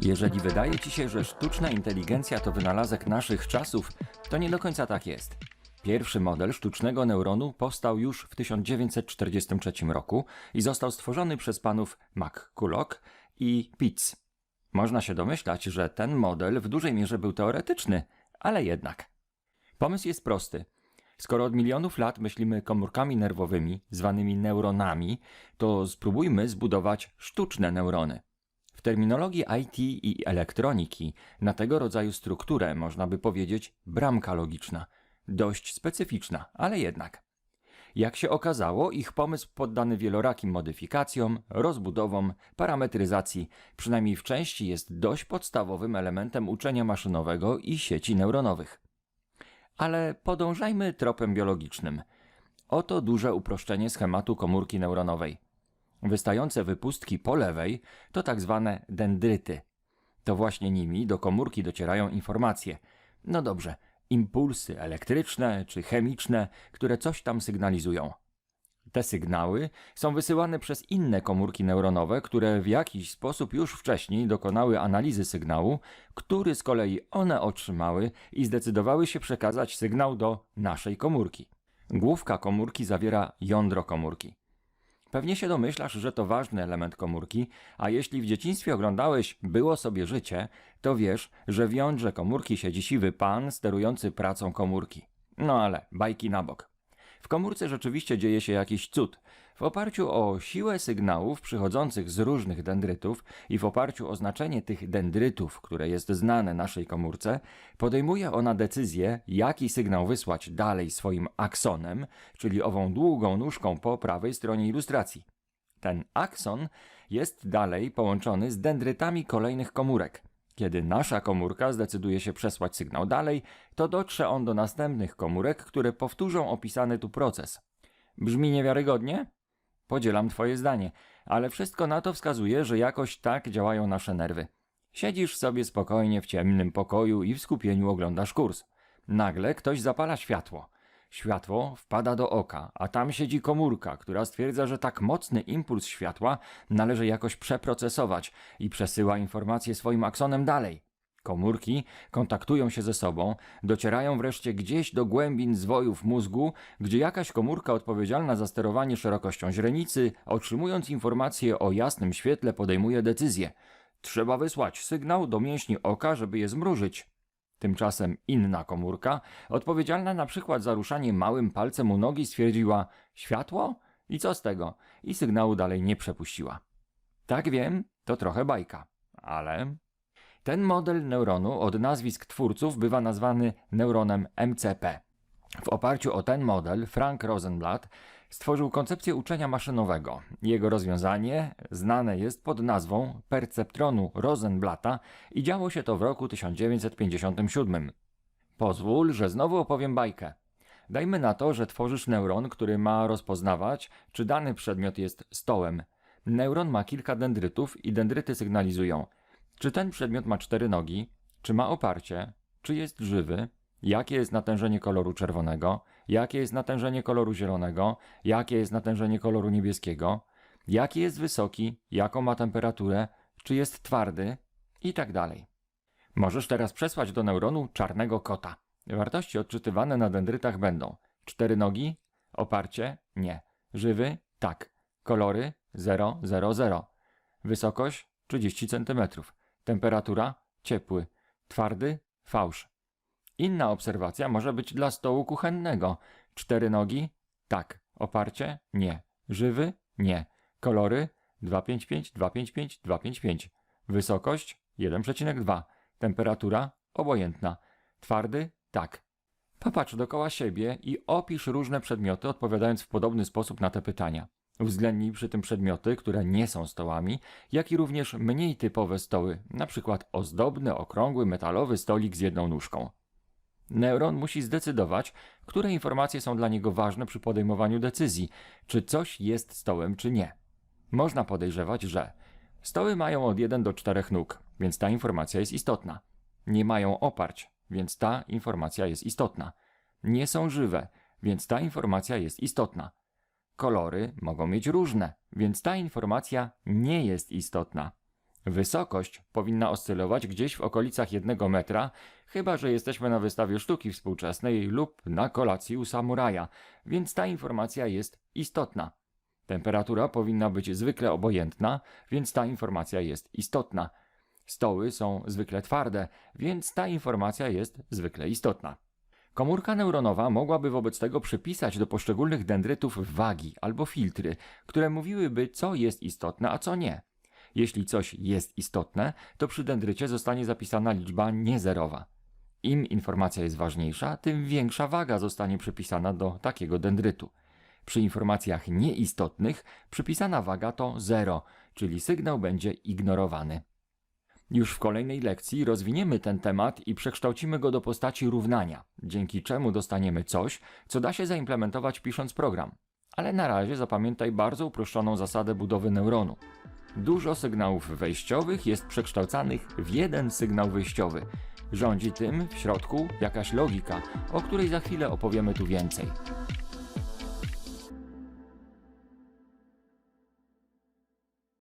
Jeżeli wydaje ci się, że sztuczna inteligencja to wynalazek naszych czasów, to nie do końca tak jest. Pierwszy model sztucznego neuronu powstał już w 1943 roku i został stworzony przez panów McCulloch i Pitts. Można się domyślać, że ten model w dużej mierze był teoretyczny, ale jednak. Pomysł jest prosty. Skoro od milionów lat myślimy komórkami nerwowymi, zwanymi neuronami, to spróbujmy zbudować sztuczne neurony. W terminologii IT i elektroniki na tego rodzaju strukturę można by powiedzieć bramka logiczna. Dość specyficzna, ale jednak. Jak się okazało, ich pomysł poddany wielorakim modyfikacjom, rozbudowom, parametryzacji, przynajmniej w części jest dość podstawowym elementem uczenia maszynowego i sieci neuronowych. Ale podążajmy tropem biologicznym. Oto duże uproszczenie schematu komórki neuronowej. Wystające wypustki po lewej to tak zwane dendryty. To właśnie nimi do komórki docierają informacje. No dobrze, impulsy elektryczne czy chemiczne, które coś tam sygnalizują. Te sygnały są wysyłane przez inne komórki neuronowe, które w jakiś sposób już wcześniej dokonały analizy sygnału, który z kolei one otrzymały i zdecydowały się przekazać sygnał do naszej komórki. Główka komórki zawiera jądro komórki. Pewnie się domyślasz, że to ważny element komórki, a jeśli w dzieciństwie oglądałeś Było sobie życie, to wiesz, że w jądrze komórki siedzi siwy pan sterujący pracą komórki. No ale bajki na bok. W komórce rzeczywiście dzieje się jakiś cud. W oparciu o siłę sygnałów przychodzących z różnych dendrytów i w oparciu o znaczenie tych dendrytów, które jest znane naszej komórce, podejmuje ona decyzję, jaki sygnał wysłać dalej swoim aksonem, czyli ową długą nóżką po prawej stronie ilustracji. Ten akson jest dalej połączony z dendrytami kolejnych komórek. Kiedy nasza komórka zdecyduje się przesłać sygnał dalej, to dotrze on do następnych komórek, które powtórzą opisany tu proces. Brzmi niewiarygodnie? Podzielam Twoje zdanie, ale wszystko na to wskazuje, że jakoś tak działają nasze nerwy. Siedzisz sobie spokojnie w ciemnym pokoju i w skupieniu oglądasz kurs. Nagle ktoś zapala światło. Światło wpada do oka, a tam siedzi komórka, która stwierdza, że tak mocny impuls światła należy jakoś przeprocesować i przesyła informację swoim aksonem dalej. Komórki kontaktują się ze sobą, docierają wreszcie gdzieś do głębin zwojów mózgu, gdzie jakaś komórka odpowiedzialna za sterowanie szerokością źrenicy, otrzymując informację o jasnym świetle, podejmuje decyzję. Trzeba wysłać sygnał do mięśni oka, żeby je zmrużyć. Tymczasem inna komórka, odpowiedzialna na przykład za ruszanie małym palcem u nogi, stwierdziła światło? I co z tego? I sygnału dalej nie przepuściła. Tak wiem, to trochę bajka, ale ten model neuronu od nazwisk twórców bywa nazwany neuronem MCP. W oparciu o ten model Frank Rosenblatt stworzył koncepcję uczenia maszynowego. Jego rozwiązanie znane jest pod nazwą perceptronu Rosenblatta i działo się to w roku 1957. Pozwól, że znowu opowiem bajkę. Dajmy na to, że tworzysz neuron, który ma rozpoznawać, czy dany przedmiot jest stołem. Neuron ma kilka dendrytów i dendryty sygnalizują, czy ten przedmiot ma cztery nogi, czy ma oparcie, czy jest żywy, jakie jest natężenie koloru czerwonego, jakie jest natężenie koloru zielonego, jakie jest natężenie koloru niebieskiego, jaki jest wysoki, jaką ma temperaturę, czy jest twardy? I tak. Możesz teraz przesłać do neuronu czarnego kota. Wartości odczytywane na dendrytach będą cztery nogi, oparcie nie, żywy tak, kolory 0, 0, 0, wysokość 30 cm, temperatura ciepły, twardy fałsz. Inna obserwacja może być dla stołu kuchennego. Cztery nogi? Tak. Oparcie? Nie. Żywy? Nie. Kolory? 255, 255, 255. Wysokość? 1,2. Temperatura? Obojętna. Twardy? Tak. Popatrz dookoła siebie i opisz różne przedmioty, odpowiadając w podobny sposób na te pytania. Uwzględnij przy tym przedmioty, które nie są stołami, jak i również mniej typowe stoły, np. ozdobny, okrągły, metalowy stolik z jedną nóżką. Neuron musi zdecydować, które informacje są dla niego ważne przy podejmowaniu decyzji, czy coś jest stołem, czy nie. Można podejrzewać, że stoły mają od 1 do 4 nóg, więc ta informacja jest istotna. Nie mają oparć, więc ta informacja jest istotna. Nie są żywe, więc ta informacja jest istotna. kolory mogą mieć różne, więc ta informacja nie jest istotna. Wysokość powinna oscylować gdzieś w okolicach jednego metra, chyba że jesteśmy na wystawie sztuki współczesnej lub na kolacji u samuraja, więc ta informacja jest istotna. Temperatura powinna być zwykle obojętna, więc ta informacja jest istotna. Stoły są zwykle twarde, więc ta informacja jest zwykle istotna. Komórka neuronowa mogłaby wobec tego przypisać do poszczególnych dendrytów wagi albo filtry, które mówiłyby, co jest istotne, a co nie. Jeśli coś jest istotne, to przy dendrycie zostanie zapisana liczba niezerowa. Im informacja jest ważniejsza, tym większa waga zostanie przypisana do takiego dendrytu. Przy informacjach nieistotnych przypisana waga to 0, czyli sygnał będzie ignorowany. Już w kolejnej lekcji rozwiniemy ten temat i przekształcimy go do postaci równania, dzięki czemu dostaniemy coś, co da się zaimplementować pisząc program. Ale na razie zapamiętaj bardzo uproszczoną zasadę budowy neuronu. Dużo sygnałów wejściowych jest przekształcanych w jeden sygnał wyjściowy. Rządzi tym w środku jakaś logika, o której za chwilę opowiemy tu więcej.